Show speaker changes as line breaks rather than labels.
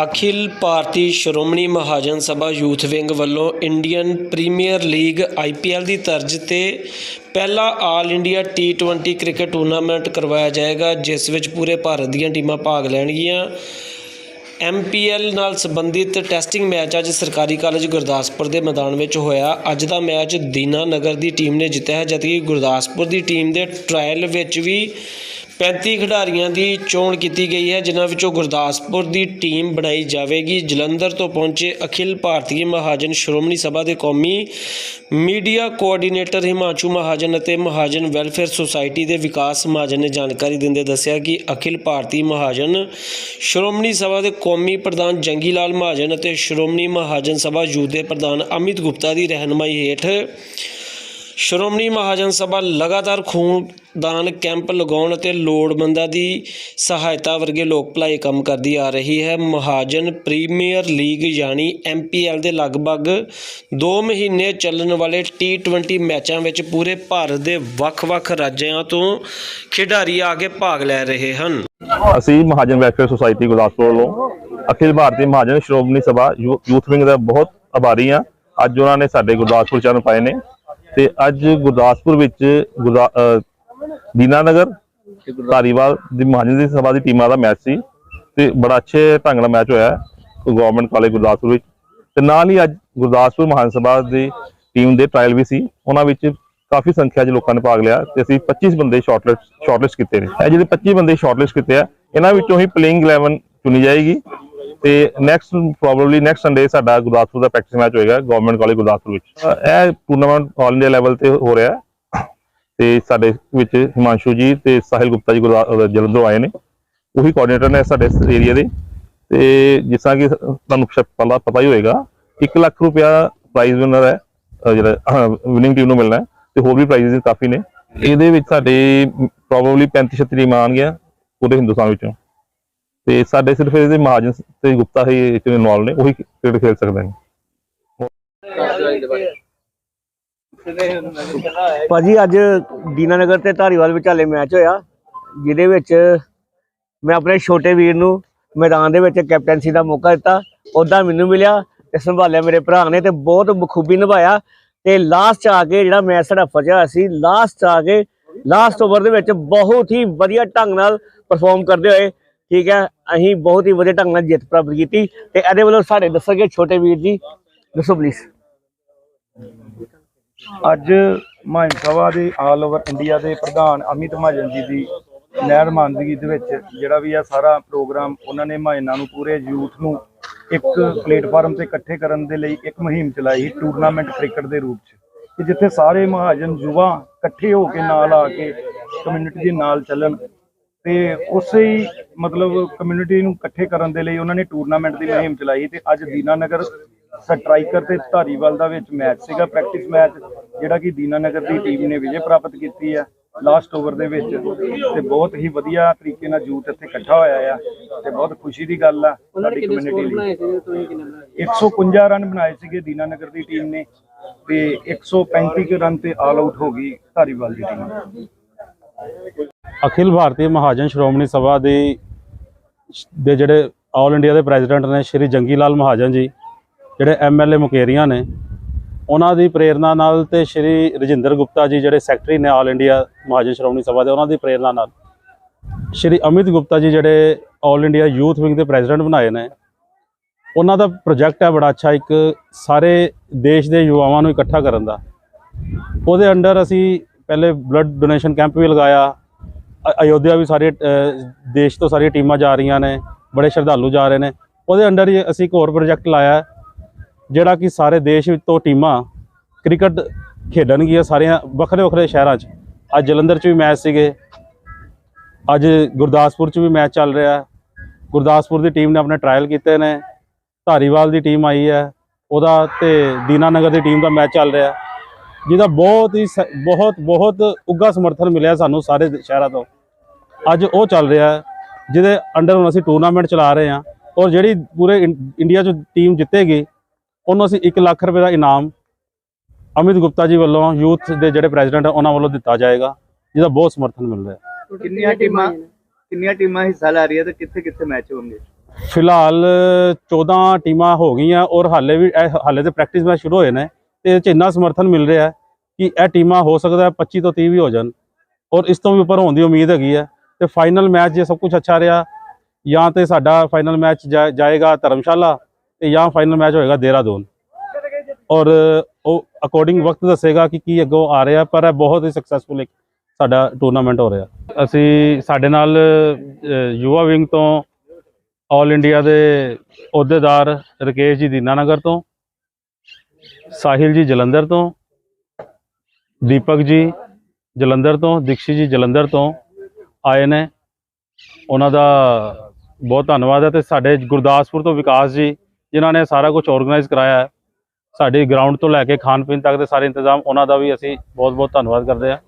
ਅਖਿਲ ਭਾਰਤੀ Shiromani Mahajan Sabha youth wing ਵੱਲੋਂ Indian premier league IPL ਦੀ ਤਰਜ਼ ਤੇ ਪਹਿਲਾ ਆਲ ਇੰਡੀਆ ਟੀ20 ਕ੍ਰਿਕਟ ਟੂਰਨਾਮੈਂਟ ਕਰਵਾਇਆ ਜਾਏਗਾ, ਜਿਸ ਵਿੱਚ ਪੂਰੇ ਭਾਰਤ ਦੀਆਂ ਟੀਮਾਂ ਭਾਗ ਲੈਣਗੀਆਂ। ਐਮਪੀਐਲ ਨਾਲ ਸੰਬੰਧਿਤ ਟੈਸਟਿੰਗ ਮੈਚ ਅੱਜ ਸਰਕਾਰੀ ਕਾਲਜ ਗੁਰਦਾਸਪੁਰ ਦੇ ਮੈਦਾਨ ਵਿੱਚ ਹੋਇਆ। ਅੱਜ ਦਾ ਮੈਚ ਦੀਨਾ ਨਗਰ ਦੀ ਟੀਮ ਨੇ ਜਿੱਤਿਆ ਹੈ, ਜਦਕਿ ਗੁਰਦਾਸਪੁਰ ਦੀ ਟੀਮ ਦੇ ਟ੍ਰਾਇਲ ਵਿੱਚ ਵੀ 35 ਖਿਡਾਰੀਆਂ ਦੀ ਚੋਣ ਕੀਤੀ ਗਈ ਹੈ, ਜਿਨ੍ਹਾਂ ਵਿੱਚੋਂ ਗੁਰਦਾਸਪੁਰ ਦੀ ਟੀਮ ਬਣਾਈ ਜਾਵੇਗੀ। ਜਲੰਧਰ ਤੋਂ ਪਹੁੰਚੇ ਅਖਿਲ ਭਾਰਤੀ ਮਹਾਜਨ ਸ਼੍ਰੋਮਣੀ ਸਭਾ ਦੇ ਕੌਮੀ ਮੀਡੀਆ ਕੋਆਰਡੀਨੇਟਰ ਹਿਮਾਂਸ਼ੂ ਮਹਾਜਨ ਅਤੇ ਮਹਾਜਨ ਵੈਲਫੇਅਰ ਸੁਸਾਇਟੀ ਦੇ ਵਿਕਾਸ ਮਹਾਜਨ ਨੇ ਜਾਣਕਾਰੀ ਦਿੰਦੇ ਦੱਸਿਆ ਕਿ ਅਖਿਲ ਭਾਰਤੀ ਮਹਾਜਨ ਸ਼੍ਰੋਮਣੀ ਸਭਾ ਦੇ ਕੌਮੀ ਪ੍ਰਧਾਨ ਜੰਗੀ ਲਾਲ ਮਹਾਜਨ ਅਤੇ ਸ਼੍ਰੋਮਣੀ ਮਹਾਜਨ ਸਭਾ ਯੂਥ ਦੇ ਪ੍ਰਧਾਨ ਅਮਿਤ ਗੁਪਤਾ ਦੀ ਰਹਿਨਮਾਈ ਹੇਠ ਸ਼੍ਰੋਮਣੀ ਮਹਾਜਨ ਸਭਾ ਲਗਾਤਾਰ ਖੂਨ ਦਾਨ ਕੈਂਪ ਲਗਾਉਣ ਅਤੇ ਲੋੜਵੰਦਾਂ ਦੀ ਸਹਾਇਤਾ ਵਰਗੇ ਲੋਕ ਭਲਾਈ ਕੰਮ ਕਰਦੀ ਆ ਰਹੀ ਹੈ। ਮਹਾਜਨ ਪ੍ਰੀਮੀਅਰ ਲੀਗ ਯਾਨੀ ਐਮਪੀਐਲ ਦੇ ਲਗਭਗ 2 ਮਹੀਨੇ ਚੱਲਣ ਵਾਲੇ ਟੀ20 ਮੈਚਾਂ ਵਿੱਚ ਪੂਰੇ ਭਾਰਤ ਦੇ ਵੱਖ-ਵੱਖ ਰਾਜਾਂ ਤੋਂ ਖਿਡਾਰੀ ਆ ਕੇ ਭਾਗ ਲੈ ਰਹੇ ਹਨ।
ਅਸੀਂ ਮਹਾਜਨ ਵੈਲਫੇਅਰ ਸੁਸਾਇਟੀ ਗੁਰਦਾਸਪੁਰ ਵੱਲੋਂ ਅਖਿਲ ਭਾਰਤੀ ਮਹਾਜਨ ਸ਼੍ਰੋਮਣੀ ਸਭਾ ਯੂ- ਯੂਥ ਵਿੰਗ ਦਾ ਬਹੁਤ ਆਭਾਰੀ ਹਾਂ। ਅੱਜ ਉਹਨਾਂ ਨੇ ਸਾਡੇ ਗੁਰਦਾਸਪੁਰ ਚਰਨ ਪਾਏ ਨੇ ਤੇ ਅੱਜ ਗੁਰਦਾਸਪੁਰ ਵਿੱਚ ਗੁਰਦਾ- ਦੀਨਾਨਗਰ ਧਾਰੀਵਾਲ ਦੀ ਮਹਾਜਨ ਦੀ ਸਭਾ ਦੀ ਟੀਮਾਂ ਦਾ ਮੈਚ ਸੀ ਤੇ ਬੜਾ ਅੱਛੇ ਢੰਗ ਨਾਲ ਮੈਚ ਹੋਇਆ ਗਵਰਨਮੈਂਟ ਕਾਲਜ ਗੁਰਦਾਸਪੁਰ ਵਿੱਚ। ਤੇ ਨਾਲ ਹੀ ਅੱਜ ਗੁਰਦਾਸਪੁਰ ਮਹਾਨ ਸਭਾ ਦੀ ਟੀਮ ਦੇ ਟ੍ਰਾਇਲ ਵੀ ਸੀ। ਉਹਨਾਂ ਵਿੱਚ ਕਾਫੀ ਸੰਖਿਆ 'ਚ ਲੋਕਾਂ ਨੇ ਭਾਗ ਲਿਆ ਤੇ ਅਸੀਂ 25 ਬੰਦੇ ਸ਼ਾਰਟਲਿਸਟ ਸ਼ਾਰਟਲਿਸਟ ਕੀਤੇ ਨੇ। ਇਹ ਜਿਹੜੇ 25 ਬੰਦੇ ਸ਼ਾਰਟਲਿਸਟ ਕੀਤੇ ਆ, ਇਹਨਾਂ ਵਿੱਚੋਂ ਹੀ ਪਲੇਇੰਗ 11 ਚੁਣੀ ਜਾਏਗੀ। ਤੇ ਨੈਕਸਟ ਪ੍ਰੋਬਬਲੀ ਨੈਕਸਟ ਸੰਡੇ ਸਾਡਾ ਗੁਰਦਾਸਪੁਰ ਦਾ ਪ੍ਰੈਕਟਿਸ ਮੈਚ ਹੋਏਗਾ ਗਵਰਨਮੈਂਟ ਕਾਲਜ ਗੁਰਦਾਸਪੁਰ ਵਿੱਚ। ਇਹ ਟੂਰਨਾਮੈਂਟ ਆਲ ਇੰਡੀਆ ਲੈਵਲ ਤੇ ਹੋ ਰਿਹਾ ਹੈ। ਤੇ ਸਾਡੇ ਵਿੱਚ ਹਿਮਾਂਸ਼ੂ ਜੀ ਤੇ ਸਾਹਿਲ ਗੁਪਤਾ ਜੀ ਜਲੰਧਰੋਂ ਆਏ ਨੇ। ਉਹੀ ਕੋਆਰਡੀਨੇਟਰ ਨੇ ਸਾਡੇ ਏਰੀਆ ਦੇ। ਤੇ ਜਿਸ ਤਰ੍ਹਾਂ ਕਿ ਤੁਹਾਨੂੰ ਪਹਿਲਾਂ ਪਤਾ ਹੀ ਹੋਏਗਾ 1 ਲੱਖ ਰੁਪਇਆ ਪ੍ਰਾਈਜ਼ ਵਿਨਰ ਹੈ ਜਿਹੜਾ ਵਿਨਿੰਗ ਟੀਮ ਨੂੰ ਮਿਲਣਾ ਹੈ, ਤੇ ਹੋਰ ਵੀ ਪ੍ਰਾਈਜ਼ ਕਾਫੀ ਨੇ। ਇਹਦੇ ਵਿੱਚ ਸਾਡੇ ਪ੍ਰੋਬਬਲੀ 35 36 ਟੀਮਾਂ ਆਉਣਗੀਆਂ ਪੂਰੇ ਹਿੰਦੁਸਤਾਨ ਵਿੱਚੋਂ। ਤੇ ਸਾਡੇ ਸਿਰਫ ਇਹਦੇ ਮਹਾਜਨ ਤੇ ਗੁਪਤਾ ਹੀ ਇਹ 'ਚ ਇਨਵੋਲਵ ਨੇ, ਉਹੀ ਕ੍ਰਿਕਟ ਖੇਡ ਸਕਦੇ ਨੇ।
ਭਾਜੀ, ਅੱਜ ਦੀਨਾਨਗਰ ਤੇ ਧਾਰੀਵਾਲ ਵਿਚਾਲੇ ਮੈਚ ਹੋਇਆ, ਜਿਹਦੇ ਵਿੱਚ ਮੈਂ ਆਪਣੇ ਛੋਟੇ ਵੀਰ ਨੂੰ ਮੈਦਾਨ ਦੇ ਵਿੱਚ ਕੈਪਟਨਸੀ ਦਾ ਮੌਕਾ ਦਿੱਤਾ ਉਹਦਾ ਮੈਨੂੰ ਮਿਲਿਆ ਤੇ ਸੰਭਾਲਿਆ ਮੇਰੇ ਭਰਾ ਨੇ ਤੇ ਬਹੁਤ ਬਖੂਬੀ ਨਿਭਾਇਆ ਤੇ ਲਾਸਟ 'ਚ ਆ ਕੇ ਜਿਹੜਾ ਮੈਚ ਸਾਡਾ ਫਸਿਆ ਹੋਇਆ ਸੀ ਲਾਸਟ 'ਚ ਆ ਕੇ ਲਾਸਟ ਓਵਰ ਦੇ ਵਿੱਚ ਬਹੁਤ ਹੀ ਵਧੀਆ ਢੰਗ ਨਾਲ ਪਰਫਾਰਮ ਕਰਦੇ ਹੋਏ, ਠੀਕ ਹੈ, ਅਸੀਂ ਬਹੁਤ ਹੀ ਵਧੀਆ ਢੰਗ ਨਾਲ ਜਿੱਤ ਪ੍ਰਾਪਤ ਕੀਤੀ ਤੇ ਇਹਦੇ ਵੱਲੋਂ ਸਾਡੇ ਦੱਸਣਗੇ ਛੋਟੇ ਵੀਰ ਜੀ, ਦੱਸੋ ਪਲੀਜ਼
ਅੱਜ ਮਹਾਨ ਸਭਾ ਦੇ ਆਲ ਓਵਰ ਇੰਡੀਆ ਦੇ ਪ੍ਰਧਾਨ ਅਮਿਤ ਮਹਾਜਨ ਜੀ ਦੀ ਨਹਿਰ ਮੰਦਗੀ ਦੇ ਵਿੱਚ ਜਿਹੜਾ ਵੀ ਆ ਸਾਰਾ ਪ੍ਰੋਗਰਾਮ ਉਹਨਾਂ ਨੇ ਮਹਾਜਨਾਂ ਨੂੰ ਪੂਰੇ ਯੂਥ ਨੂੰ ਇੱਕ ਪਲੇਟਫਾਰਮ ਤੇ ਇਕੱਠੇ ਕਰਨ ਦੇ ਲਈ ਇੱਕ ਮੁਹਿੰਮ ਚਲਾਈ ਟੂਰਨਾਮੈਂਟ ਕ੍ਰਿਕਟ ਦੇ ਰੂਪ 'ਚ। ਕਿ ਜਿੱਥੇ ਸਾਰੇ ਮਹਾਜਨ ਯੁਵਾ ਇਕੱਠੇ ਹੋ ਕੇ ਨਾਲ ਆ ਕੇ ਕਮਿਊਨਿਟੀ ਦੇ ਨਾਲ ਚੱਲਣ ਤੇ ਉਸੇ ਹੀ ਮਤਲਬ ਕਮਿਊਨਿਟੀ ਨੂੰ ਇਕੱਠੇ ਕਰਨ ਦੇ ਲਈ ਉਹਨਾਂ ਨੇ ਟੂਰਨਾਮੈਂਟ ਦੀ ਮੁਹਿੰਮ ਚਲਾਈ ਤੇ ਅੱਜ ਦੀਨਾਨਗਰ ਸਟਰਾਈਕਰ ਤੇ ਧਾਰੀਵਾਲ ਦਾ ਵਿੱਚ ਮੈਚ ਸੀਗਾ ਪ੍ਰੈਕਟਿਸ ਮੈਚ ਜਿਹੜਾ ਕਿ ਦੀਨਾਨਗਰ ਦੀ ਟੀਮ ਨੇ ਵਿਜੇ ਪ੍ਰਾਪਤ ਕੀਤੀ ਹੈ ਲਾਸਟ ਓਵਰ ਦੇ ਵਿੱਚ। ਤੇ ਬਹੁਤ ਹੀ ਵਧੀਆ ਤਰੀਕੇ ਨਾਲ ਯੂਥ ਇੱਥੇ ਇਕੱਠਾ ਹੋਇਆ ਆ ਤੇ ਬਹੁਤ ਖੁਸ਼ੀ ਦੀ ਗੱਲ ਆ ਸਾਡੀ ਕਮਿਊਨਿਟੀ ਲਈ। 151 ਰਨ ਬਣਾਏ? ਸੀਗੇ ਦੀਨਾਨਗਰ ਦੀ ਟੀਮ ਨੇ ਤੇ 135 ਕੁ ਰਨ ਤੇ ਆਲ ਆਊਟ ਹੋ ਗਈ ਧਾਰੀਵਾਲ ਦੀ ਟੀਮ
ਅਖਿਲ ਭਾਰਤੀ ਮਹਾਜਨ ਸ਼੍ਰੋਮਣੀ ਸਭਾ ਦੇ ਦੇ ਜਿਹੜੇ ਆਲ ਇੰਡੀਆ ਦੇ ਪ੍ਰੈਜ਼ੀਡੈਂਟ ਨੇ ਸ਼੍ਰੀ ਜੰਗੀ ਲਾਲ ਮਹਾਜਨ ਜੀ ਜਿਹੜੇ ਐਮਐਲਏ ਮੁਕੇਰੀਆਂ ਨੇ, ਉਹਨਾਂ ਦੀ ਪ੍ਰੇਰਣਾ ਨਾਲ ਤੇ ਸ਼੍ਰੀ ਰਜਿੰਦਰ ਗੁਪਤਾ ਜੀ ਜਿਹੜੇ ਸੈਕਟਰੀ ਨੇ ਆਲ ਇੰਡੀਆ ਮਹਾਜਨ ਸ਼੍ਰੋਮਣੀ ਸਭਾ ਦੇ, ਉਹਨਾਂ ਦੀ ਪ੍ਰੇਰਣਾ ਨਾਲ। ਸ਼੍ਰੀ ਅਮਿਤ ਗੁਪਤਾ ਜੀ ਜਿਹੜੇ ਆਲ ਇੰਡੀਆ ਯੂਥ ਵਿੰਗ ਦੇ ਪ੍ਰੈਜ਼ੀਡੈਂਟ ਬਣਾਏ ਨੇ, ਉਹਨਾਂ ਦਾ ਪ੍ਰੋਜੈਕਟ ਹੈ ਬੜਾ ਅੱਛਾ, ਇੱਕ ਸਾਰੇ ਦੇਸ਼ ਦੇ ਯੁਵਾਵਾਂ ਨੂੰ ਇਕੱਠਾ ਕਰਨ ਦਾ। ਉਹਦੇ ਅੰਡਰ ਅਸੀਂ ਪਹਿਲੇ ਬਲੱਡ ਡੋਨੇਸ਼ਨ ਕੈਂਪ ਵੀ ਲਗਾਇਆ, ਅ- ਅਯੋਧਿਆ ਵੀ ਸਾਰੇ ਦੇਸ਼ ਤੋਂ ਸਾਰੀਆਂ ਟੀਮਾਂ ਜਾ ਰਹੀਆਂ ਨੇ, ਬੜੇ ਸ਼ਰਧਾਲੂ ਜਾ ਰਹੇ ਨੇ। ਉਹਦੇ ਅੰਡਰ ਹੀ ਅਸੀਂ ਇੱਕ ਹੋਰ ਪ੍ਰੋਜੈਕਟ ਲਾਇਆ ਜਿਹੜਾ ਕਿ ਸਾਰੇ ਦੇਸ਼ ਵਿੱਚ ਤੋਂ ਟੀਮਾਂ ਕ੍ਰਿਕਟ ਖੇਡਣਗੀਆਂ ਸਾਰੀਆਂ ਵੱਖਰੇ ਵੱਖਰੇ ਸ਼ਹਿਰਾਂ 'ਚ। ਅੱਜ ਜਲੰਧਰ 'ਚ ਵੀ ਮੈਚ ਸੀਗੇ। ਅੱਜ ਗੁਰਦਾਸਪੁਰ 'ਚ ਵੀ ਮੈਚ ਚੱਲ ਰਿਹਾ। ਗੁਰਦਾਸਪੁਰ ਦੀ ਟੀਮ ਨੇ ਆਪਣੇ ਟਰਾਇਲ ਕੀਤੇ ਨੇ। ਧਾਰੀਵਾਲ ਦੀ ਟੀਮ ਆਈ ਹੈ। ਉਹਦਾ ਤੇ ਦੀਨਾਨਗਰ ਦੀ ਟੀਮ ਦਾ ਮੈਚ ਚੱਲ ਰਿਹਾ। ਜਿਹਦਾ ਬਹੁਤ ਹੀ ਸ- ਬਹੁਤ ਬਹੁਤ ਉੱਗਾ ਸਮਰਥਨ ਮਿਲਿਆ ਸਾਨੂੰ ਸਾਰੇ ਸ਼ਹਿਰਾਂ ਤੋਂ। ਅੱਜ ਉਹ ਚੱਲ ਰਿਹਾ ਜਿਹਦੇ ਅੰਡਰ ਹੁਣ ਅਸੀਂ ਟੂਰਨਾਮੈਂਟ ਚਲਾ ਰਹੇ ਹਾਂ। ਔਰ ਜਿਹੜੀ ਪੂਰੇ ਇੰ- ਇੰਡੀਆ 'ਚ ਟੀਮ ਜਿੱਤੇਗੀ ਉਹਨੂੰ ਅਸੀਂ 1 ਲੱਖ ਰੁਪਏ ਦਾ ਇਨਾਮ ਅਮਿਤ ਗੁਪਤਾ ਜੀ ਵੱਲੋਂ ਯੂਥ ਦੇ ਜਿਹੜੇ ਪ੍ਰੈਜ਼ੀਡੈਂਟ ਉਹਨਾਂ ਵੱਲੋਂ ਦਿੱਤਾ ਜਾਏਗਾ ਜਿਹਦਾ ਬਹੁਤ ਸਮਰਥਨ ਮਿਲ ਰਿਹਾ ਹੈ।
ਕਿੰਨੀਆਂ ਟੀਮਾਂ ਕਿੰਨੀਆਂ ਟੀਮਾਂ ਹਿੱਸਾ ਲੈ ਰਹੀਆਂ ਤੇ ਕਿੱਥੇ ਕਿੱਥੇ ਮੈਚ ਹੋਣਗੇ?
ਫਿਲਹਾਲ 14 ਟੀਮਾਂ ਹੋ ਗਈਆਂ ਔਰ ਹਾਲੇ ਵੀ ਹਾਲੇ ਤੇ ਪ੍ਰੈਕਟਿਸ ਮੈਚ ਸ਼ੁਰੂ ਹੋਏ ਨੇ ਤੇ ਇਹ 'ਚ ਇੰਨਾ ਸਮਰਥਨ ਮਿਲ ਰਿਹਾ ਹੈ ਕਿ ਇਹ ਟੀਮਾਂ ਹੋ ਸਕਦਾ ਹੈ 25 ਤੋਂ 30 ਵੀ ਹੋ ਜਾਣ ਔਰ ਇਸ ਤੋਂ ਵੀ ਉੱਪਰ ਹੋਣ ਦੀ ਉਮੀਦ ਹੈਗੀ ਹੈ ਤੇ ਫਾਈਨਲ ਮੈਚ ਜੇ ਸਭ ਕੁਝ ਅੱਛਾ ਰਿਹਾ ਜਾਂ ਤੇ ਸਾਡਾ ਫਾਈਨਲ ਮੈਚ ਜਾਏਗਾ ਧਰਮਸ਼ਾਲਾ ਤੇ ਜਾਂ ਫਾਈਨਲ ਮੈਚ ਹੋਏਗਾ ਦੇਹਰਾਦੂਨ। ਔਰ ਉਹ ਅਕੋਰਡਿੰਗ ਵਕਤ ਦੱਸੇਗਾ ਕਿ ਕੀ ਅੱਗੋਂ ਆ ਰਿਹਾ ਪਰ ਇਹ ਬਹੁਤ ਹੀ ਸਕਸੈਸਫੁਲ ਇੱਕ ਸਾਡਾ ਟੂਰਨਾਮੈਂਟ ਹੋ ਰਿਹਾ। ਅਸੀਂ ਸਾਡੇ ਨਾਲ ਅ, ਯੁਵਾ ਵਿੰਗ ਤੋਂ ਆਲ ਇੰਡੀਆ ਦੇ ਅਹੁਦੇਦਾਰ ਰਕੇਸ਼ ਜੀ ਦੀਨਾਨਗਰ ਤੋਂ ਸਾਹਿਲ ਜੀ ਜਲੰਧਰ ਤੋਂ ਦੀਪਕ ਜੀ ਜਲੰਧਰ ਤੋਂ ਦੀਕਸ਼ੀ ਜੀ ਜਲੰਧਰ ਤੋਂ ਆਏ ਨੇ। ਉਹਨਾਂ ਦਾ ਬਹੁਤ ਧੰਨਵਾਦ ਹੈ ਤੇ ਸਾਡੇ ਗੁਰਦਾਸਪੁਰ ਤੋਂ ਵਿਕਾਸ ਜੀ ਜਿਨ੍ਹਾਂ ਨੇ ਸਾਰਾ ਕੁਝ ਆਰਗੇਨਾਈਜ਼ ਕਰਾਇਆ ਹੈ। ਸਾਡੇ ਗਰਾਊਂਡ ਤੋਂ ਲੈ ਕੇ ਖਾਣ ਪੀਣ ਤੱਕ ਦੇ ਸਾਰੇ ਇੰਤਜ਼ਾਮ, ਉਹਨਾਂ ਦਾ ਵੀ ਅਸੀਂ ਬਹੁਤ ਬਹੁਤ ਧੰਨਵਾਦ ਕਰਦੇ ਹਾਂ।